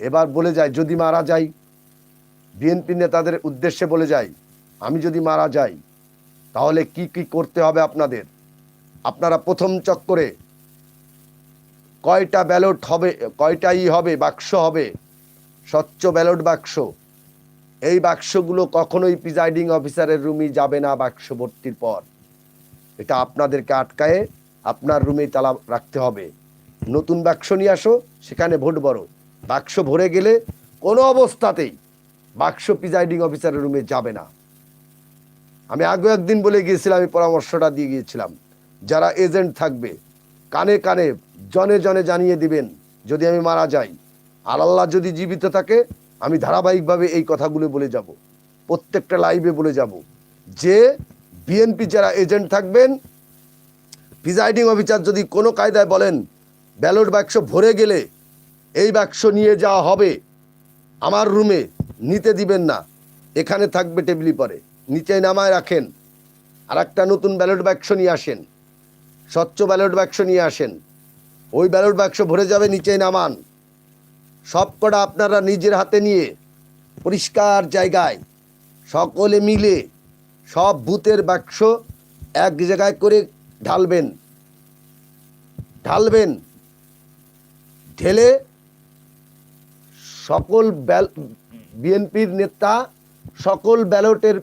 এবার বলে যায়, যদি মারা যাই। বিএনপি নেতাদের উদ্দেশ্যে বলে যাই আমি যদি মারা যাই, তাহলে কি কি করতে হবে আপনাদের? আপনারা প্রথম চক্করে কয়টা ব্যালট হবে, কয়টাই হবে, বাক্স হবে? স্বচ্ছ ব্যালট বাক্স। এই বাক্সগুলো কখনোই প্রিজাইডিং অফিসারের রুমে যাবে না বাক্স ভর্তির পর। এটা আপনাদেরকে আটকায়ে আপনার রুমেই তালা রাখতে হবে। নতুন বাক্স নিয়ে আসো, সেখানে ভোট বড়। বাক্স ভরে গেলে কোনো অবস্থাতেই বাক্স প্রিজাইডিং অফিসারের রুমে যাবে না। আমি আগে একদিন বলে গিয়েছিলাম আমি পরামর্শটা দিয়ে গিয়েছিলাম, যারা এজেন্ট থাকবে, কানে কানে, জনে জনে জানিয়ে দিবেন, যদি আমি মারা যাই। আর আল্লাহ যদি জীবিত থাকে, আমি ধারাবাহিকভাবে এই কথাগুলো বলে যাব, প্রত্যেকটা লাইভে বলে যাব। যে বিএনপি যারা এজেন্ট থাকবেন, প্রিজাইডিং অফিসার যদি কোনো কায়দায় বলেন, ব্যালট বাক্স ভরে গেলে এই বাক্স নিয়ে যাওয়া হবে। আমার রুমে নিতে দিবেন না। এখানে থাকবে টেবিলি পরে। নিচে নামায় রাখেন। আর একটা নতুন ব্যালট বাক্স নিয়ে আসেন। স্বচ্ছ ব্যালট বাক্স নিয়ে আসেন। ওই ব্যালট বাক্স ভরে যাবে, নিচে নামান। সব কটা আপনারা নিজের হাতে নিয়ে পরিষ্কার জায়গায় সকলে মিলে সব ভূতের বাক্স এক জায়গায় করে ঢালবেন। ঢালবেন। ঢেলে সকল বিএনপির নেতা সকল ব্যালটের